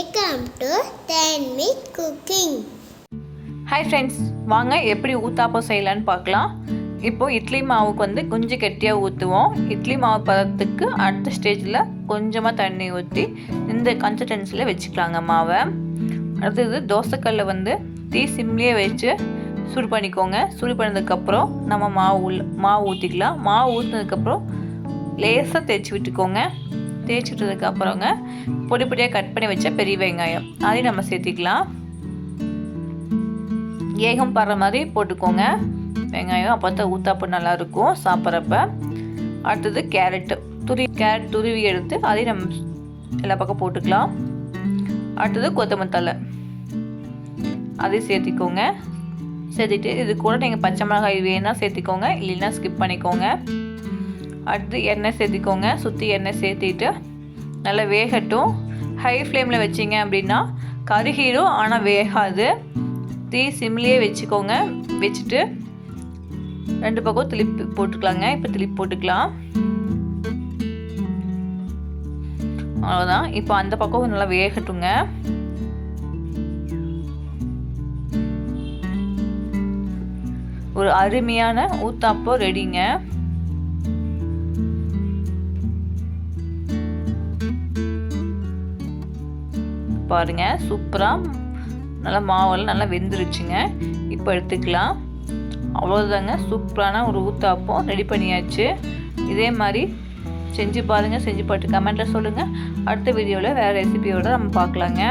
Welcome to den with cooking hi friends வாங்க எப்படி ஊத்தாப்பம் செய்யலான்னு பார்க்கலாம். இப்போது இட்லி மாவுக்கு வந்து குஞ்சு கெட்டியாக ஊற்றுவோம் இட்லி மாவு பதத்துக்கு அடுத்த ஸ்டேஜில் கொஞ்சமாக தண்ணி ஊற்றி இந்த கன்சிஸ்டன்சியில் வச்சுக்கலாங்க மாவை. அடுத்தது தோசைக்கல்லை வந்து தீ சிம்லேயே வச்சு சூடு பண்ணிக்கோங்க. சூடு பண்ணதுக்கப்புறம் நம்ம மாவு மாவு ஊற்றிக்கலாம் மாவு ஊற்றினதுக்கப்புறம் லேசாக தேய்ச்சி விட்டுக்கோங்க. தேய்ச்சிட்டதுக்கு விட்டதுக்கப்புறங்க பொடி பொடியாக கட் பண்ணி வச்ச பெரிய வெங்காயம். அதையும் நம்ம சேர்த்திக்கலாம். ஏகம் படுற மாதிரி போட்டுக்கோங்க. வெங்காயம் அப்போ தான் ஊத்தாப்பு நல்லாயிருக்கும் சாப்பிட்றப்ப. அடுத்தது கேரட்டு. துரி கேரட் துருவி எடுத்து அதையும் நம்ம எல்லா பக்கம் போட்டுக்கலாம். அடுத்தது கொத்தமல்லி தலை அதையும் சேர்த்திக்கோங்க. சேர்த்துட்டு இது கூட நீங்கள் பச்சை மிளகாய் வேணால் சேர்த்திக்கோங்க. இல்லைன்னா ஸ்கிப் பண்ணிக்கோங்க. அடுத்து எண்ணெய் சேர்த்திக்கோங்க. சுற்றி எண்ணெய் சேர்த்திட்டு நல்லா வேகட்டும். ஹை ஃப்ளேமில் வச்சிங்க அப்படின்னா கருகிடும் ஆனால் வேகாது. தீ சிம்லேயே வச்சுக்கோங்க. வச்சுட்டு ரெண்டு பக்கம் திளிப்பு போட்டுக்கலாங்க. இப்போ திளிப்பு போட்டுக்கலாம். அவ்வளோதான் இப்போ அந்த பக்கம் நல்லா வேகட்டுங்க. ஒரு அருமையான ஊத்தாப்போ ரெடிங்க. பாருங்கள் சூப்பராக நல்லா மாவெல்லாம் நல்லா வெந்துருச்சுங்க. இப்போ எடுத்துக்கலாம். அவ்வளோதாங்க சூப்பரான ஒரு ஊத்தாப்பம் ரெடி பண்ணியாச்சு. இதே மாதிரி செஞ்சு பாருங்கள் செஞ்சு பார்த்து கமெண்ட்டில் சொல்லுங்கள் அடுத்த வீடியோவில் வேறு ரெசிபியோடு நம்ம பார்க்கலாங்க.